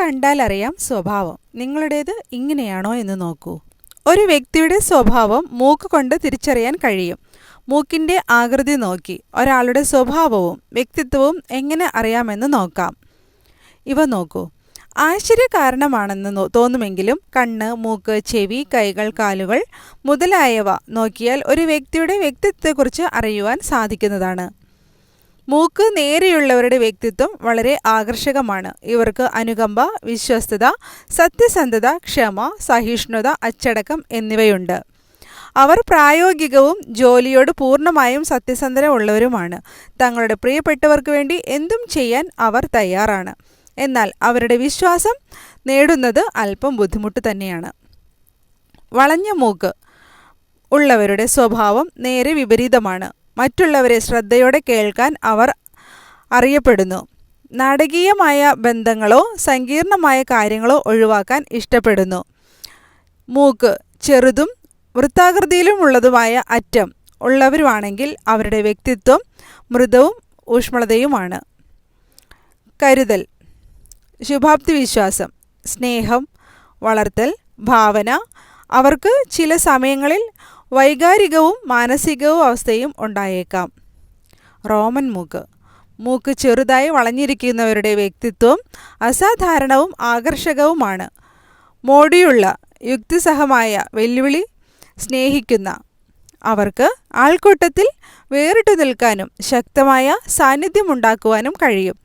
കണ്ടാൽ അറിയാം സ്വഭാവം. നിങ്ങളുടേത് ഇങ്ങനെയാണോ എന്ന് നോക്കൂ. ഒരു വ്യക്തിയുടെ സ്വഭാവം മൂക്ക് കൊണ്ട് തിരിച്ചറിയാൻ കഴിയും. മൂക്കിന്റെ ആകൃതി നോക്കി. ഒരാളുടെ സ്വഭാവവും വ്യക്തിത്വവും എങ്ങനെ അറിയാമെന്ന് നോക്കാം. ഇവ നോക്കൂ. ആശ്ചര്യകാരണമാണെന്ന് കാരണമാണെന്ന് തോന്നുമെങ്കിലും കണ്ണ് മൂക്ക് ചെവി കൈകൾ കാലുകൾ മുതലായവ നോക്കിയാൽ ഒരു വ്യക്തിയുടെ വ്യക്തിത്വത്തെക്കുറിച്ച് അറിയുവാൻ സാധിക്കുന്നതാണ്. മൂക്ക് നേരെയുള്ളവരുടെ വ്യക്തിത്വം വളരെ ആകർഷകമാണ്. ഇവർക്ക് അനുകമ്പ വിശ്വസ്തത സത്യസന്ധത ക്ഷമ സഹിഷ്ണുത അച്ചടക്കം എന്നിവയുണ്ട്. അവർ പ്രായോഗികവും ജോലിയോട് പൂർണമായും സത്യസന്ധതയുള്ളവരുമാണ് തങ്ങളുടെ പ്രിയപ്പെട്ടവർക്ക് വേണ്ടി എന്തും ചെയ്യാൻ അവർ തയ്യാറാണ്. എന്നാൽ അവരുടെ വിശ്വാസം നേടുന്നത് അല്പം ബുദ്ധിമുട്ട് തന്നെയാണ്. വളഞ്ഞ മൂക്ക് ഉള്ളവരുടെ സ്വഭാവം നേരെ വിപരീതമാണ്. മറ്റുള്ളവരെ ശ്രദ്ധയോടെ കേൾക്കാൻ അവർ അറിയപ്പെടുന്നു. നാടകീയമായ ബന്ധങ്ങളോ സങ്കീർണമായ കാര്യങ്ങളോ ഒഴിവാക്കാൻ ഇഷ്ടപ്പെടുന്നു. മൂക്ക് ചെറുതും വൃത്താകൃതിയിലുമുള്ളതുമായ അറ്റം ഉള്ളവരുമാണെങ്കിൽ അവരുടെ വ്യക്തിത്വം മൃദവും ഊഷ്മളതയുമാണ്. കരുതൽ ശുഭാപ്തി വിശ്വാസം സ്നേഹം വളർത്തൽ ഭാവന അവർക്ക് ചില സമയങ്ങളിൽ വൈകാരികവും മാനസികവും അവസ്ഥയും ഉണ്ടായേക്കാം. റോമൻ മൂക്ക്. മൂക്ക് ചെറുതായി വളഞ്ഞിരിക്കുന്നവരുടെ വ്യക്തിത്വം അസാധാരണവും ആകർഷകവുമാണ്. മോടിയുള്ള യുക്തിസഹമായ വെല്ലുവിളി സ്നേഹിക്കുന്ന. അവർക്ക് ആൾക്കൂട്ടത്തിൽ വേറിട്ടു നിൽക്കാനും ശക്തമായ സാന്നിധ്യമുണ്ടാക്കുവാനും കഴിയും.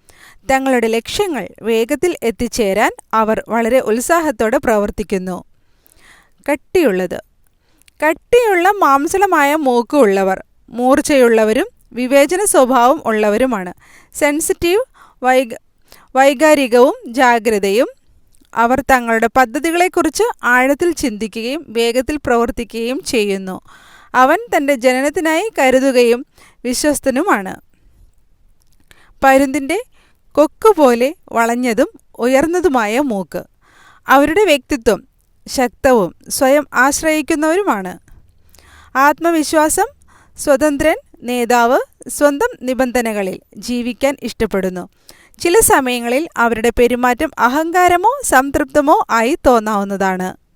തങ്ങളുടെ ലക്ഷ്യങ്ങൾ വേഗത്തിൽ എത്തിച്ചേരാൻ അവർ വളരെ ഉത്സാഹത്തോടെ പ്രവർത്തിക്കുന്നു. കട്ടിയുള്ളത്. കട്ടിയുള്ള മാംസലമായ മൂക്ക് ഉള്ളവർ മൂർച്ചയുള്ളവരും വിവേചന സ്വഭാവം ഉള്ളവരുമാണ്. സെൻസിറ്റീവ് വൈക വൈകാരികവും ജാഗ്രതയും അവർ തങ്ങളുടെ പദ്ധതികളെക്കുറിച്ച് ആഴത്തിൽ ചിന്തിക്കുകയും വേഗത്തിൽ പ്രവർത്തിക്കുകയും ചെയ്യുന്നു. അവൻ തന്റെ ജനനത്തിനായി കരുതുകയും വിശ്വസ്തനുമാണ്. പരുന്തിന്റെ കൊക്ക് പോലെ വളഞ്ഞതും ഉയർന്നതുമായ മൂക്ക്. അവരുടെ വ്യക്തിത്വം ശക്തവും സ്വയം ആശ്രയിക്കുന്നവരുമാണ്. ആത്മവിശ്വാസം സ്വതന്ത്രൻ നേതാവ് സ്വന്തം നിബന്ധനകളിൽ ജീവിക്കാൻ ഇഷ്ടപ്പെടുന്നു. ചില സമയങ്ങളിൽ അവരുടെ പെരുമാറ്റം അഹങ്കാരമോ സംതൃപ്തമോ ആയി തോന്നാവുന്നതാണ്.